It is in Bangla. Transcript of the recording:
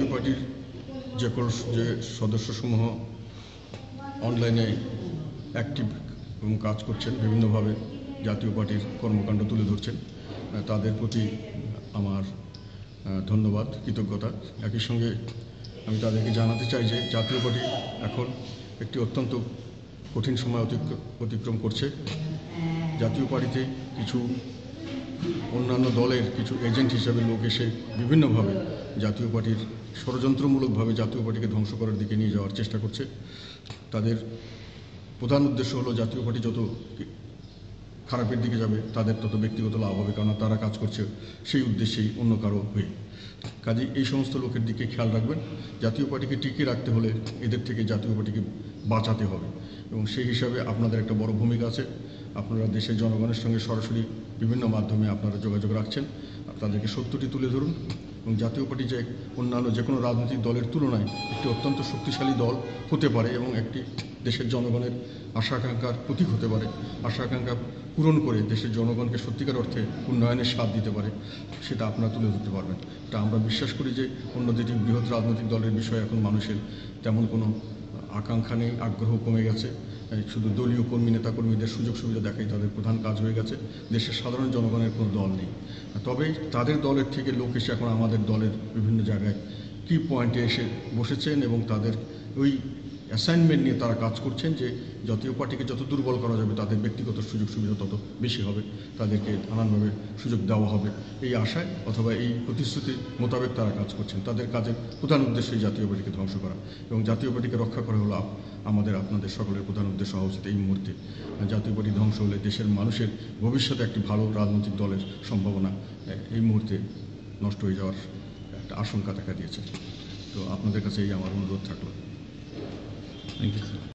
জাতীয় পার্টির যে কোনো যে সদস্যসমূহ অনলাইনে অ্যাক্টিভ এবং কাজ করছেন, বিভিন্নভাবে জাতীয় পার্টির কর্মকাণ্ড তুলে ধরছেন তাদের প্রতি আমার ধন্যবাদ, কৃতজ্ঞতা। একই সঙ্গে আমি তাদেরকে জানাতে চাই যে জাতীয় পার্টি এখন একটি অত্যন্ত কঠিন সময় অতিক্র- অতিক্রম করছে। জাতীয় পার্টিতে কিছু অন্যান্য দলের কিছু এজেন্ট হিসেবে লোক এসে বিভিন্নভাবে জাতীয় পার্টির ষড়যন্ত্রমূলকভাবে জাতীয় পার্টিকে ধ্বংস করার দিকে নিয়ে যাওয়ার চেষ্টা করছে। তাদের প্রধান উদ্দেশ্য হলো জাতীয় পার্টি যত খারাপের দিকে যাবে, তাদের তত ব্যক্তিগত লাভ হবে কারণ তারা কাজ করছে সেই উদ্দেশ্যেই অন্য কারও হয়ে। কাজে এই সমস্ত লোকের দিকে খেয়াল রাখবেন। জাতীয় পার্টিকে টিকিয়ে রাখতে হলে এদের থেকে জাতীয় পার্টিকে বাঁচাতে হবে। এবং সেই হিসাবে আপনাদের একটা বড় ভূমিকা আছে। আপনারা দেশের জনগণের সঙ্গে সরাসরি বিভিন্ন মাধ্যমে আপনারা যোগাযোগ রাখছেন। আর তাদেরকে সত্যটি তুলে ধরুন এবং জাতীয় পার্টি যে অন্যান্য যে কোনো রাজনৈতিক দলের তুলনায় একটি অত্যন্ত শক্তিশালী দল হতে পারে এবং একটি দেশের জনগণের আশা আকাঙ্ক্ষার প্রতীক হতে পারে। আশা আকাঙ্ক্ষা পূরণ করে দেশের জনগণকে সত্যিকার অর্থে উন্নয়নের স্বাদ দিতে পারে, সেটা আপনারা তুলে ধরতে পারবেন। তা আমরা বিশ্বাস করি যে অন্য যেটি বৃহৎ রাজনৈতিক দলের বিষয়ে এখন মানুষের তেমন কোনো আকাঙ্ক্ষা নেই আগ্রহ কমে গেছে। শুধু দলীয় কর্মী, নেতাকর্মীদের সুযোগ সুবিধা দেখাই তাদের প্রধান কাজ হয়ে গেছে। দেশের সাধারণ জনগণের কোনো দল নেই। তবে তাদের দলের থেকে লোক এসে এখন আমাদের দলের বিভিন্ন জায়গায় কি পয়েন্টে এসে বসেছেন এবং তাদের ওই অ্যাসাইনমেন্ট নিয়ে তারা কাজ করছেন যে জাতীয় পার্টিকে যত দুর্বল করা যাবে, তাদের ব্যক্তিগত সুযোগ সুবিধা তত বেশি হবে, তাদেরকে নানানভাবে সুযোগ দেওয়া হবে। এই আশায় অথবা এই প্রতিশ্রুতি মোতাবেক তারা কাজ করছেন। তাদের কাজের প্রধান উদ্দেশ্য এই জাতীয় পার্টিকে ধ্বংস করা এবং জাতীয় পার্টিকে রক্ষা করা হলো আমাদের আপনাদের সকলের প্রধান উদ্দেশ্য হওয়া উচিত এই মুহূর্তে। জাতীয় পার্টি ধ্বংস হলে দেশের মানুষের ভবিষ্যতে একটি ভালো রাজনৈতিক দলের সম্ভাবনা এই মুহূর্তে নষ্ট হয়ে যাওয়ার একটা আশঙ্কা দেখা দিয়েছে। তো আপনাদের কাছে এই আমার অনুরোধ থাকল। Thank you.